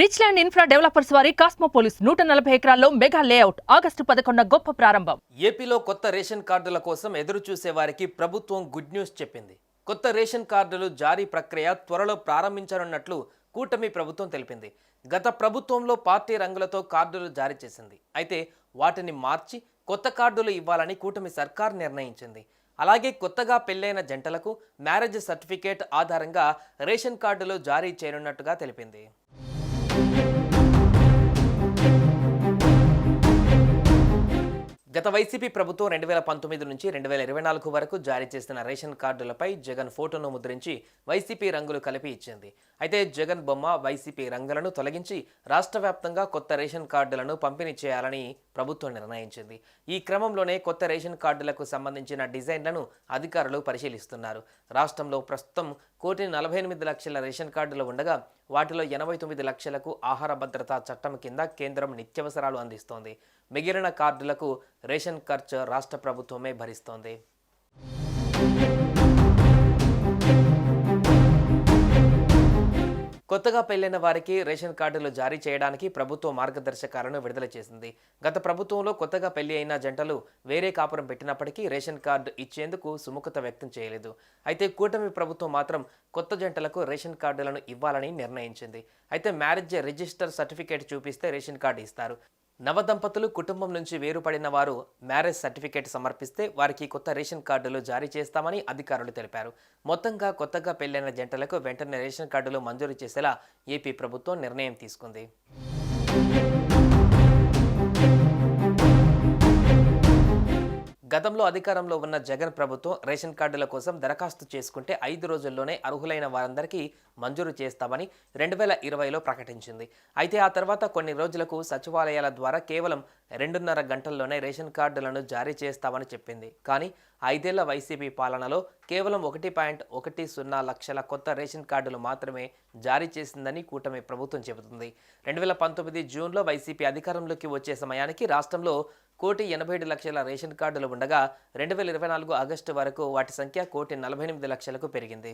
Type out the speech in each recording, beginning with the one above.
Rich land infra developers వారి కాస్మోపోలిస్ నూట నలభై ఎకరాల్లో మెగా లేఅవుట్ ఆగస్టు పదకొండు గొప్ప ప్రారంభం. ఏపీలో కొత్త రేషన్ కార్డుల కోసం ఎదురు చూసే వారికి ప్రభుత్వం గుడ్ న్యూస్ చెప్పింది. కొత్త రేషన్ కార్డులు జారీ ప్రక్రియ త్వరలో ప్రారంభించనున్నట్లు కూటమి ప్రభుత్వం తెలిపింది. గత ప్రభుత్వంలో పార్టీ రంగులతో కార్డులు జారీ చేసింది. అయితే వాటిని మార్చి కొత్త కార్డులు ఇవ్వాలని కూటమి సర్కార్ నిర్ణయించింది. అలాగే కొత్తగా పెళ్ళైన జంటలకు మ్యారేజ్ సర్టిఫికేట్ ఆధారంగా రేషన్ కార్డులు జారీ చేయనున్నట్టుగా తెలిపింది. గత వైసీపీ ప్రభుత్వం రెండు వేల పంతొమ్మిది నుంచి రెండు వేల ఇరవై నాలుగు వరకు జారీ చేసిన రేషన్ కార్డులపై జగన్ ఫోటోను ముద్రించి వైసీపీ రంగులు కలిపి ఇచ్చింది. అయితే జగన్ బొమ్మ వైసీపీ రంగులను తొలగించి రాష్ట్ర వ్యాప్తంగా కొత్త రేషన్ కార్డులను పంపిణీ చేయాలని ప్రభుత్వం నిర్ణయించింది. ఈ క్రమంలోనే కొత్త రేషన్ కార్డులకు సంబంధించిన డిజైన్లను అధికారులు పరిశీలిస్తున్నారు. రాష్ట్రంలో ప్రస్తుతం కోటి నలభై ఎనిమిది లక్షల రేషన్ కార్డులు ఉండగా వాటిలో ఎనభై తొమ్మిది లక్షలకు ఆహార భద్రతా చట్టం కింద కేంద్రం నిత్యావసరాలు అందిస్తోంది. మిగిలిన కార్డులకు రేషన్ ఖర్చు రాష్ట్ర ప్రభుత్వమే భరిస్తోంది. కొత్తగా పెళ్ళైన వారికి రేషన్ కార్డులు జారీ చేయడానికి ప్రభుత్వం మార్గదర్శకాలను విడుదల చేసింది. గత ప్రభుత్వంలో కొత్తగా పెళ్ళి అయిన జంటలు వేరే కాపురం పెట్టినప్పటికీ రేషన్ కార్డు ఇచ్చేందుకు సుముఖత వ్యక్తం చేయలేదు. అయితే కూటమి ప్రభుత్వం మాత్రం కొత్త జంటలకు రేషన్ కార్డులను ఇవ్వాలని నిర్ణయించింది. అయితే మ్యారేజ్ రిజిస్టర్ సర్టిఫికేట్ చూపిస్తే రేషన్ కార్డు ఇస్తారు. నవదంపతులు కుటుంబం నుంచి వేరుపడిన వారు మ్యారేజ్ సర్టిఫికేట్ సమర్పిస్తే వారికి కొత్త రేషన్ కార్డులు జారీ చేస్తామని అధికారులు తెలిపారు. మొత్తంగా కొత్తగా పెళ్ళైన జంటలకు వెంటనే రేషన్ కార్డులు మంజూరు చేసేలా ఏపీ ప్రభుత్వం నిర్ణయం తీసుకుంది. గతంలో అధికారంలో ఉన్న జగన్ ప్రభుత్వం రేషన్ కార్డుల కోసం దరఖాస్తు చేసుకుంటే ఐదు రోజుల్లోనే అర్హులైన వారందరికీ మంజూరు చేస్తామని రెండు వేల ఇరవైలో ప్రకటించింది. అయితే ఆ తర్వాత కొన్ని రోజులకు సచివాలయాల ద్వారా కేవలం రెండున్నర గంటల్లోనే రేషన్ కార్డులను జారీ చేస్తామని చెప్పింది. కానీ ఐదేళ్ళ వైసీపీ పాలనలో కేవలం ఒకటి పాయింట్ ఒకటి సున్నా లక్షల కొత్త రేషన్ కార్డులు మాత్రమే జారీ చేసిందని కూటమి ప్రభుత్వం చెబుతుంది. రెండు వేల పంతొమ్మిది జూన్లో వైసీపీ అధికారంలోకి వచ్చే సమయానికి రాష్ట్రంలో కోటి ఎనభై ఏడు లక్షల రేషన్ కార్డులు ఉండగా రెండు వేల ఇరవై నాలుగు ఆగస్టు వరకు వాటి సంఖ్య కోటి నలభై ఎనిమిది లక్షలకు పెరిగింది.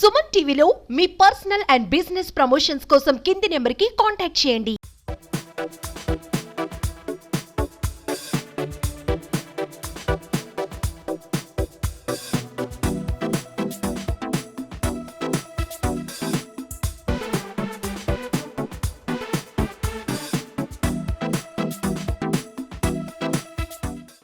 సుమన్ టీవీలో మీ పర్సనల్ అండ్ బిజినెస్ ప్రమోషన్స్ కోసం కింది నెంబర్కి కాంటాక్ట్ చేయండి.